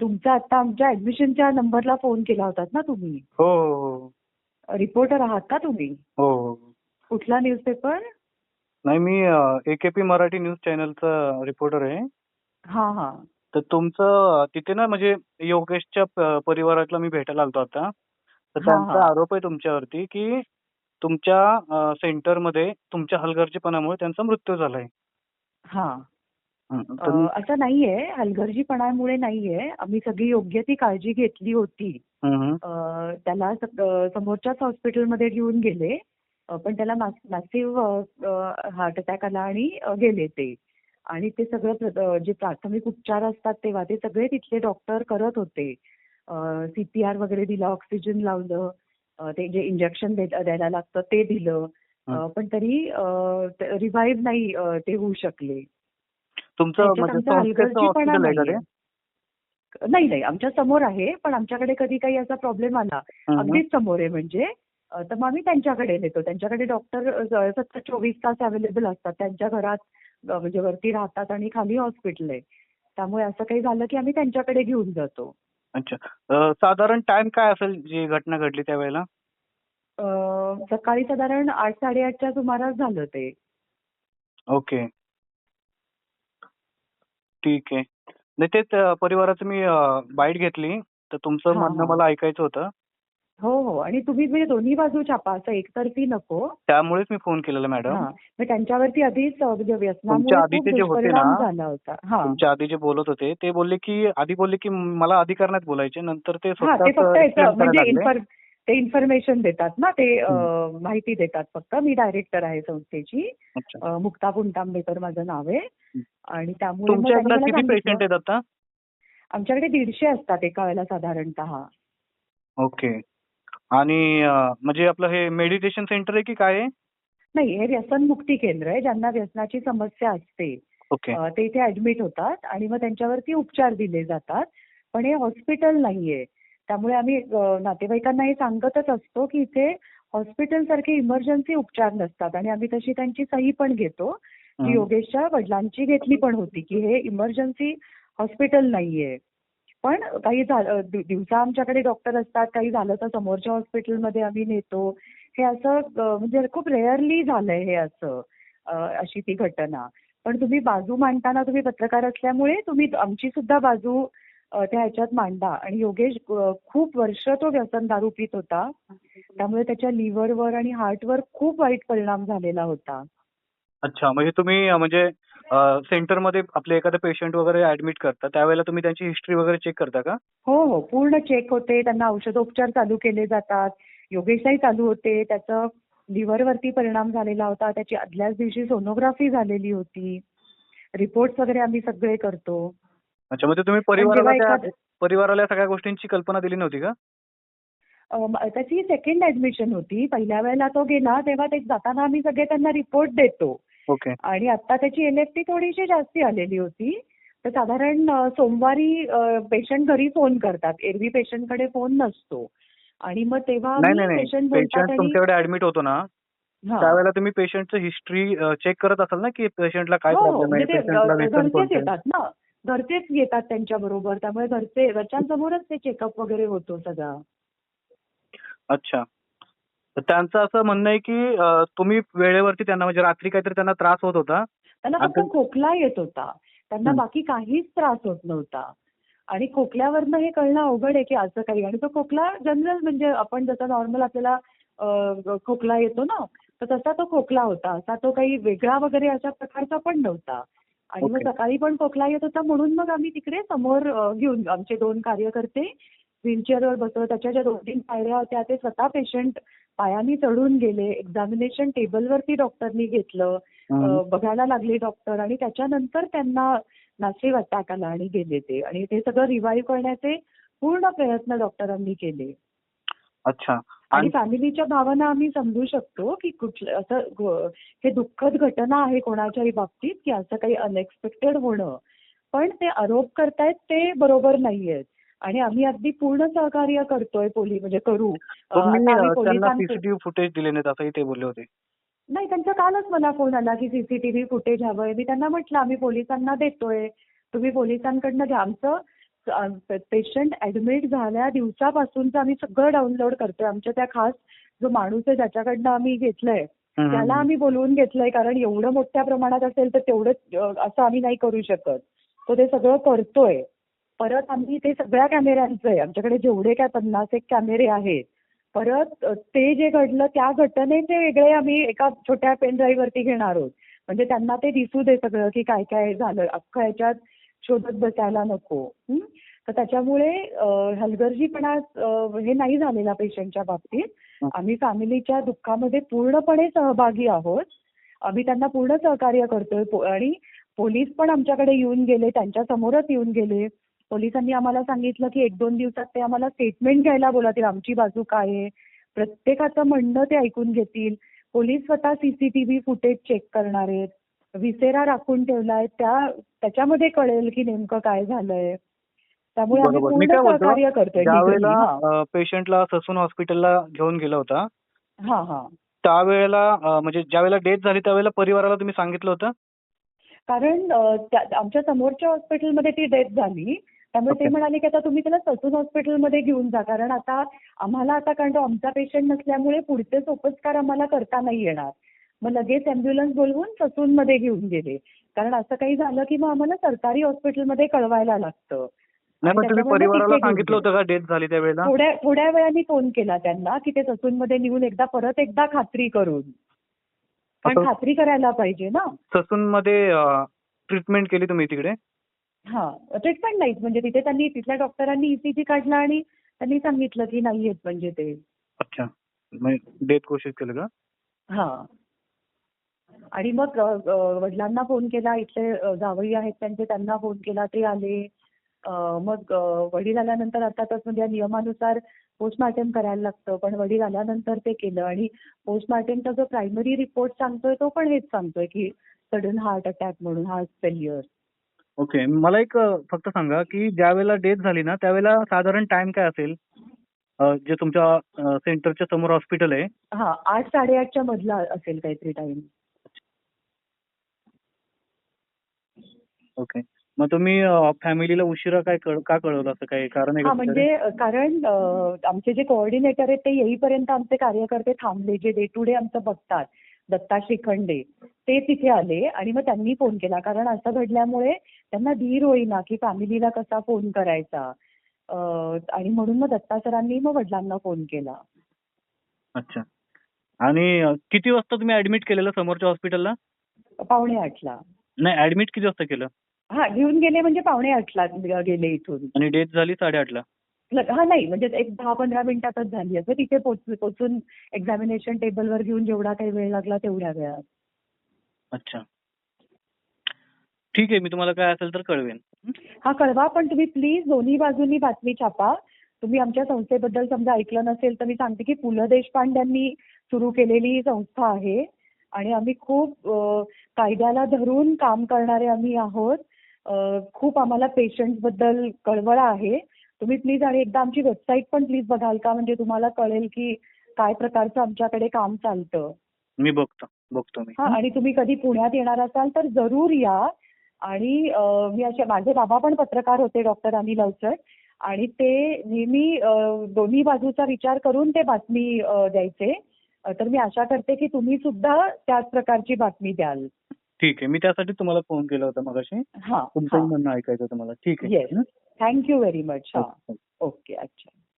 तुमचा आता आमच्या ऍडमिशनच्या नंबरला फोन केला होतात ना तुम्ही? हो हो हो. रिपोर्टर आहात का तुम्ही? हो हो. कुठला न्यूजपेपर नाही मी एकेपी मराठी न्यूज चॅनलचा रिपोर्टर आहे. हा हा. तर तुमचं तिथे ना म्हणजे योगेशच्या परिवारातला मी भेटायला आलतो आता. तर हा, त्यांचा हा. आरोप आहे तुमच्यावरती की तुमच्या सेंटरमध्ये तुमच्या हलगर्जीपणामुळे त्यांचा मृत्यू झालाय. हा हं, असं नाहीये. हलगर्जीपणामुळे नाहीये. आम्ही सगळी योग्य ती काळजी घेतली होती. त्याला समोरच्याच हॉस्पिटलमध्ये घेऊन गेले. पण त्याला मॅसिव्ह हार्ट अटॅक आला आणि गेले ते. आणि ते सगळं जे प्राथमिक उपचार असतात तेव्हा ते सगळे तिथले डॉक्टर करत होते. सीपीआर वगैरे दिला ऑक्सिजन लावलं. ते जे इंजेक्शन द्यायला लागतं ते दिलं. पण तरी रिवाईव्ह नाही ते होऊ शकले. तुमचं म्हणजे आमचा संस्थेचं हलगर्जीपणा हॉस्पिटल आहे का ते? नाहीये. नाही नाही. आमच्यासमोर आहे पण आमच्याकडे कधी काही असा प्रॉब्लेम आला. अगदीच समोर आहे म्हणजे तर मग आम्ही त्यांच्याकडे नेतो. त्यांच्याकडे डॉक्टर सतत चोवीस तास अवेलेबल असतात. त्यांच्या घरात म्हणजे वरती राहतात आणि खाली हॉस्पिटल आहे. त्यामुळे असं काही झालं की आम्ही त्यांच्याकडे घेऊन जातो. अच्छा. साधारण टाइम काय असेल जी घटना घडली त्यावेळेला? सकाळी साधारण आठ साडेआठच्या सुमारास झालं ते. ओके. ठीक आहे. नाही तेच परिवाराचं मी बाईट घेतली. तर तुमचं हा, म्हणणं हा. मला ऐकायचं होतं. हो हो. आणि तुम्ही म्हणजे दोन्ही बाजू छापा असं एकतर्फी नको. त्यामुळेच मी फोन केलेला मॅडम. हा. मग त्यांच्यावरती आधीच अ, म्हणजे तुमच्या व्यसनामुळे खूप आधीचे जे होते दुष्परिणाम ना, झाला होता. हा. तुमच्या आधी जे बोलत होते ते बोलले की आधी बोलले की मला अधिकार नाहीत बोलायचे. नंतर ते हा स्वतःच ते फक्त याचं करायला म्हणजे लागले. इन्फॉर्म ते इन्फॉर्मेशन देतात ना ते माहिती देतात फक्त. मी डायरेक्टर आहे संस्थेची. मुक्ता पुंटांबेकर माझं नाव आहे. आणि त्यामुळे आमच्याकडे दीडशे असतात एका वेळेला साधारणतः. ओके. आणि म्हणजे आपलं हे मेडिटेशन सेंटर आहे की काय आहे? नाही हे व्यसनमुक्ती केंद्र आहे ज्यांना व्यसनाची समस्या असते. ते इथे ऍडमिट होतात आणि मग त्यांच्यावरती उपचार दिले जातात. पण हे हॉस्पिटल नाहीये. त्यामुळे आम्ही नातेवाईकांना हे सांगतच असतो की इथे हॉस्पिटल सारखे इमर्जन्सी उपचार नसतात आणि आम्ही तशी त्यांची सही पण घेतो. की. योगेशच्या वडिलांची घेतली पण होती की हे इमर्जन्सी हॉस्पिटल नाहीये. पण काही झालं दिवसा आमच्याकडे डॉक्टर असतात काही झालं तर समोरच्या हॉस्पिटलमध्ये आम्ही नेतो. हे असं म्हणजे खूप रेअरली झालंय हे असं अशी ती घटना. पण तुम्ही बाजू मांडताना तुम्ही पत्रकार असल्यामुळे तुम्ही आमची सुद्धा बाजू त्या ह्याच्यात मांडा. आणि योगेश खूप वर्ष तो व्यसन दारू पित होता. त्यामुळे त्याच्या लिव्हरवर आणि हार्टवर खूप वाईट परिणाम झालेला होता. अच्छा. म्हणजे तुम्ही म्हणजे सेंटरमध्ये आपले एखादं पेशंट वगैरे ऍडमिट करता त्यावेळेला तुम्ही त्यांची हिस्ट्री वगैरे चेक करता का? हो हो. पूर्ण चेक होते. त्यांना औषधोपचार चालू केले जातात. योगेशही चालू होते. त्याचं लिव्हरवरती परिणाम झालेला होता. त्याची आदल्याच दिवशी सोनोग्राफी झालेली होती. रिपोर्ट्स वगैरे आम्ही सगळे करतो. अच्छा म्हणजे तुम्ही परिवाराला परिवाराला सगळ्या गोष्टींची कल्पना दिली नव्हती का? त्याची सेकंड ऍडमिशन होती. पहिल्या वेळेला तो गेला तेव्हा ते जाताना आम्ही सगळे त्यांना रिपोर्ट देतो. ओके. आणि आता त्याची एल एफ टी थोडीशी जास्ती आलेली होती. तर साधारण सोमवारी पेशंट घरी फोन करतात. एरवी पेशंटकडे फोन नसतो. आणि मग तेव्हा पेशंट तुमच्याकडे ऍडमिट होतो ना. त्यावेळेला तुम्ही पेशंटचं हिस्ट्री चेक करत असाल ना की पेशंटला काय हो, हो. प्रॉब्लेम आहे? म्हणजे आहे? येतात ना. घरचेच येतात त्यांच्या बरोबर. त्यामुळे घरचे घरच्यांसमोरच ते चेकअप वगैरे होतो सगळा. अच्छा. तर त्यांचं असं म्हणणं आहे की अ, तुम्ही वेळेवरती त्यांना म्हणजे रात्री काहीतरी त्यांना त्रास होत होता. त्यांना फक्त खोकला येत होता. त्यांना हं. बाकी काहीच त्रास होत नव्हता. आणि खोकल्यावरनं हे कळणं अवघड आहे की असं काही. आणि तो खोकला जनरल म्हणजे आपण जसा नॉर्मल आपल्याला अ, खोकला येतो ना तर तसा तो खोकला होता. असा तो काही वेगळा वगैरे अशा प्रकारचा पण नव्हता. आणि मग. सकाळी पण खोकला येत होता म्हणून मग आम्ही तिकडे समोर घेऊन आमचे दोन कार्यकर्ते व्हीलचेअरवर बसवत त्याच्या ज्या दोन तीन पायऱ्या होत्या ते स्वतः पेशंट पायानी चढून गेले. एक्झामिनेशन टेबलवरती डॉक्टरनी घेतलं. बघायला लागले डॉक्टर आणि त्याच्यानंतर त्यांना नासिव अटॅक आला आणि गेले ते. आणि ते सगळं रिवाईव्ह करण्याचे पूर्ण प्रयत्न डॉक्टरांनी केले. अच्छा. आणि फॅमिलीच्या भावना आम्ही समजू शकतो की कुठलं असं हे दुःखद घटना आहे कोणाच्याही बाबतीत की असं काही अनएक्सपेक्टेड होणं. पण ते आरोप करतायत ते बरोबर नाहीयेत. आणि आम्ही अगदी पूर्ण सहकार्य करतोय पोलीस म्हणजे करू. सीसीटीव्ही फुटेज दिले नाहीत असंही ते बोलले होते. नाही त्यांचा कालच मला फोन आला की सीसीटीव्ही फुटेज हवंय. मी त्यांना म्हटलं आम्ही पोलिसांना देतोय. तुम्ही पोलिसांकडनं घ्या. आमचं पेशंट ऍडमिट झाल्या दिवसापासूनचं आम्ही सगळं डाउनलोड करतोय. आमच्या त्या खास जो माणूस आहे ज्याच्याकडनं आम्ही घेतलंय त्याला. आम्ही बोलवून घेतलंय. कारण एवढं मोठ्या प्रमाणात असेल तर तेवढंच असं आम्ही नाही करू शकत. तो ते सगळं करतोय. परत आम्ही ते सगळ्या कॅमेऱ्यांचं आहे. आमच्याकडे जेवढे काय पन्नास एक कॅमेरे आहेत. परत ते जे घडलं त्या घटनेचे वेगळे आम्ही एका छोट्या पेन ड्राईव्ह वरती घेणार आहोत. म्हणजे त्यांना ते दिसू दे सगळं की काय काय झालं. अख्खं ह्याच्यात शोधत बसायला नको? तर त्याच्यामुळे हलगर्जीपणा हे नाही झालेला पेशंटच्या बाबतीत. आम्ही फॅमिलीच्या दुःखामध्ये पूर्णपणे सहभागी आहोत. आम्ही त्यांना पूर्ण सहकार्य करतोय. आणि पोलीस पण आमच्याकडे येऊन गेले त्यांच्या समोरच येऊन गेले. पोलिसांनी आम्हाला सांगितलं की एक दोन दिवसात ते आम्हाला स्टेटमेंट घ्यायला बोलातील आमची बाजू काय आहे. प्रत्येकाचं म्हणणं ते ऐकून घेतील. पोलीस स्वतः सीसीटीव्ही फुटेज चेक करणार आहेत. विसेरा राखून ठेवलाय. त्या त्याच्यामध्ये कळेल की नेमकं काय झालंय. त्यामुळे आम्ही पूर्ण काय बोलतो, सहकार्य करतोय ज्या legally. वेळेला हा. पेशंटला ससून हॉस्पिटलला घेऊन गेला होता हा हा. त्यावेळेला म्हणजे ज्या वेळेला डेथ झाली त्यावेळेला परिवाराला तुम्ही सांगितलं होतं? कारण आमच्या समोरच्या हॉस्पिटलमध्ये ती डेथ झाली. त्यामुळे ते. म्हणाले की आता तुम्ही त्याला ससून हॉस्पिटलमध्ये घेऊन जा. कारण आता आम्हाला आता कारण तो आमचा पेशंट नसल्यामुळे पुढचे सोपस्कार आम्हाला करता नाही येणार. मग लगेच अँब्युलन्स बोलवून ससूनमध्ये घेऊन गेले. कारण असं काही झालं की मग आम्हाला सरकारी हॉस्पिटलमध्ये कळवायला लागतं. नाही पण तुम्ही परिवाराला सांगितलं. होतं का डेथ झाली त्यावेळेला? थोड्या थोड्या वेळाने फोन केला त्यांना की ते ससूनमध्ये नेऊन एकदा परत एकदा खात्री करून. आता- खात्री करायला पाहिजे ना. ससून मध्ये ट्रीटमेंट केली तुम्ही तिकडे? हा ट्रीटमेंट नाहीच. म्हणजे तिथे त्यांनी तिथल्या डॉक्टरांनी ईसीजी काढला आणि त्यांनी सांगितलं की नाही आहेत म्हणजे ते. अच्छा. डेथ घोषित केलं का? हा. आणि मग वडिलांना फोन केला. इथले जावई आहेत त्यांचे त्यांना फोन केला. ते आले. मग वडील आल्यानंतर अर्थातच म्हणजे या नियमानुसार पोस्टमार्टम करायला लागतं. पण वडील आल्यानंतर ते केलं आणि पोस्टमार्टमचा जो प्रायमरी रिपोर्ट सांगतोय तो पण हेच सांगतोय की सडन हार्ट अटॅक म्हणून हार्ट फेल्युअर ओके मला एक फक्त सांगा की ज्या वेळेला डेथ झाली ना त्यावेळेला साधारण टाइम काय असेल? जे तुमच्या सेंटरच्या समोर हॉस्पिटल आहे. हा आठ साडेआठच्या मधला असेल काहीतरी टाइम ओके मग तुम्ही फॅमिलीला उशिरा काय कळ का कळवलं असं काही कारण आहे हा का म्हणजे अ, कारण अ, आमचे जे कोऑर्डिनेटर आहेत ते येईपर्यंत आमचे कार्यकर्ते थांबले जे डे टू डे आमचं बघतात. दत्ता शिखंडे ते तिथे आले आणि मग त्यांनी फोन केला. कारण असं घडल्यामुळे त्यांना धीर होईना की फॅमिलीला कसा फोन करायचा. अ, आणि म्हणून मग दत्ता सरांनी मग वडिलांना फोन केला. अच्छा. आणि अ, किती वाजता तुम्ही ऍडमिट केलेलं समोरच्या हॉस्पिटलला पावणे आठला. नाही ऍडमिट किती वाजता केलं? हा घेऊन गेले म्हणजे पावणे आठला गेले इथून. आणि डेथ झाली साडेआठला. ल- हा नाही म्हणजे एक दहा पंधरा मिनिटातच झाली. असं तिथे पोच पोचून एक्झामिनेशन टेबलवर घेऊन जेवढा काही वेळ लागला तेवढ्या वेळात. अच्छा. ठीक आहे मी तुम्हाला काय असेल तर कळवेन. हं? कळवा पण तुम्ही प्लीज दोन्ही बाजूंनी बातमी छापा. तुम्ही आमच्या संस्थेबद्दल समजा ऐकलं नसेल तर मी सांगते की पु ल देशपांड्यांनी सुरू केलेली ही संस्था आहे. आणि आम्ही खूप कायद्याला धरून काम करणारे आम्ही आहोत. खूप आम्हाला पेशंटबद्दल कळवळा आहे. तुम्ही प्लीज आणि एकदा आमची वेबसाईट पण प्लीज बघाल का? म्हणजे तुम्हाला कळेल की काय प्रकारचं आमच्याकडे काम चालतं. मी बघतो बघतो मी. हा आणि तुम्ही कधी पुण्यात येणार असाल तर जरूर या. आणि अ, मी असे माझे बाबा पण पत्रकार होते डॉक्टर अनिल अवचट आणि ते नेहमी अ, दोन्ही बाजूचा विचार करून ते बातमी अ, द्यायचे. अ, तर मी आशा करते की तुम्ही सुद्धा त्याच प्रकारची बातमी द्याल. ठीक आहे. मी त्यासाठी तुम्हाला फोन केला होता मगाशी. हा तुमचंही म्हणणं ऐकायचं होतं मला. ठीक आहे. Yes thank you very much हा? ओके अच्छा.